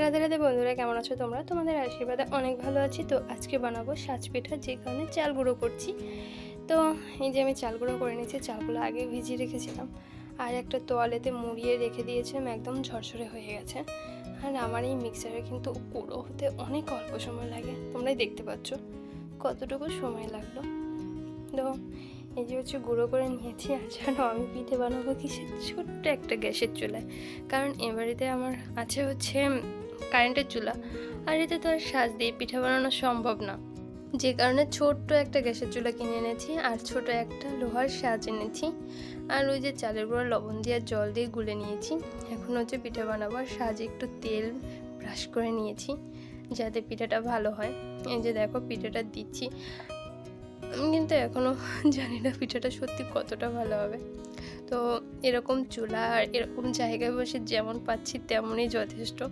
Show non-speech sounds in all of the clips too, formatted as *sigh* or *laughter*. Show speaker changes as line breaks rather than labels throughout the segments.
রাধে রাধে বন্ধুরা, কেমন আছো তোমরা? তোমাদের আশীর্বাদে অনেক ভালো আছি। তো আজকে বানাবো সাজ পিঠা যে কারণে চাল গুঁড়ো করছি। তো এই যে আমি চাল গুঁড়ো করে নিয়েছি, চালগুলো আগে ভিজিয়ে রেখেছিলাম। আর একটা তোয়ালেতে মুড়িয়ে রেখে দিয়েছিলাম, একদম ঝরঝরে হয়ে গেছে। আর আমার এই মিক্সারে কিন্তু গুঁড়ো হতে অনেক অল্প সময় লাগে। তোমরাই দেখতে পাচ্ছ কতটুকু সময় লাগল। তো এই যে হচ্ছে গুঁড়ো করে নিয়েছি, আর জানো আমি পিঠে বানাবো কিসের ছোট্ট একটা গ্যাসের চুলায়। কারণ এ বাড়িতে আমার আছে হচ্ছে কারেন্টের চুলা, আর এতে তো আর সাজ দিয়ে পিঠা বানানো সম্ভব না। যে কারণে ছোট্ট একটা গ্যাসের চুলা কিনে এনেছি, আর ছোট একটা লোহার সাজ এনেছি, আর ওই যে চালের গুঁড়ো, লবণ দিয়ে জল দিয়ে গুলে নিয়েছি। এখন হচ্ছে পিঠা বানাবো, আর সাজে একটু তেল ব্রাশ করে নিয়েছি, যাতে পিঠাটা ভালো হয়। এই যে দেখো, পিঠাটা দিচ্ছি। আমি কিন্তু এখনও *laughs* জানি না পিঠাটা সত্যি কতটা ভালো হবে। তো এরকম চুলা আর এরকম জায়গায় বসে যেমন পাচ্ছি তেমনই যথেষ্ট।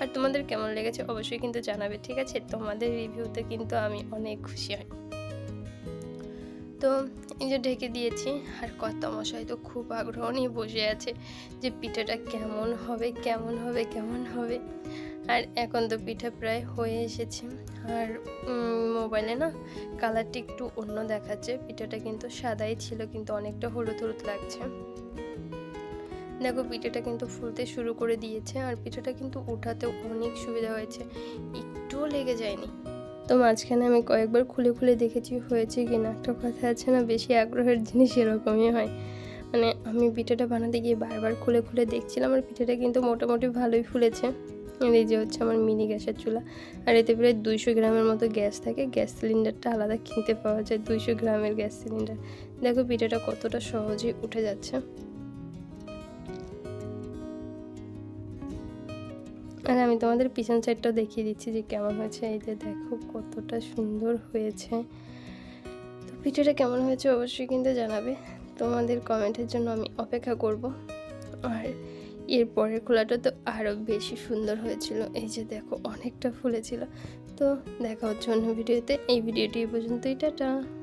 আর তোমাদের কেমন লেগেছে অবশ্যই কিন্তু জানাবে, ঠিক আছে? তোমাদের রিভিউতে কিন্তু আমি অনেক খুশি হই। তো এই যে ঢেকে দিয়েছি, আর কত মশাই তো খুব আগ্রহ নিয়ে বসে আছে যে পিঠাটা কেমন হবে কেমন হবে কেমন হবে। আর এখন তো পিঠা প্রায় হয়ে এসেছে। আর মোবাইলে না কালারটি একটু অন্য দেখাচ্ছে। পিঠাটা কিন্তু সাদাই ছিল, কিন্তু অনেকটা হলুদ হলুদ লাগছে। দেখো, পিঠাটা কিন্তু ফুলতে শুরু করে দিয়েছে, আর পিঠাটা কিন্তু ওঠাতেও অনেক সুবিধা হয়েছে। একটুও লেগে যায়নি। তো মাঝখানে আমি কয়েকবার খুলে খুলে দেখেছি হয়েছে কি না। একটা কথা আছে না, বেশি আগ্রহের জিনিস এরকমই হয়। মানে আমি পিঠাটা বানাতে গিয়ে বারবার খুলে খুলে দেখছিলাম আর পিঠাটা কিন্তু মোটামুটি ভালোই ফুলেছে। আর এই যে হচ্ছে আমার মিনি গ্যাসের চুলা। আর এতে প্রায় দুইশো গ্রামের মতো গ্যাস থাকে। গ্যাস সিলিন্ডারটা আলাদা কিনতে পাওয়া যায়, দুইশো গ্রামের গ্যাস সিলিন্ডার। দেখো পিঠাটা কতটা সহজেই উঠে যাচ্ছে। আর আমি তোমাদের পিছন সাইডটাও দেখিয়ে দিচ্ছি যে কেমন হয়েছে। এই যে দেখো কতটা সুন্দর হয়েছে। তো পিঠাটা কেমন হয়েছে অবশ্যই কিন্তু জানাবে। তোমাদের কমেন্টের জন্য আমি অপেক্ষা করব। আর এর পরের খোলাটা তো আরও বেশি সুন্দর হয়েছিল। এই যে দেখো অনেকটা ফুলেছিল। তো দেখা হচ্ছে অন্য ভিডিওতে। এই ভিডিওটি পর্যন্তই। টাটা।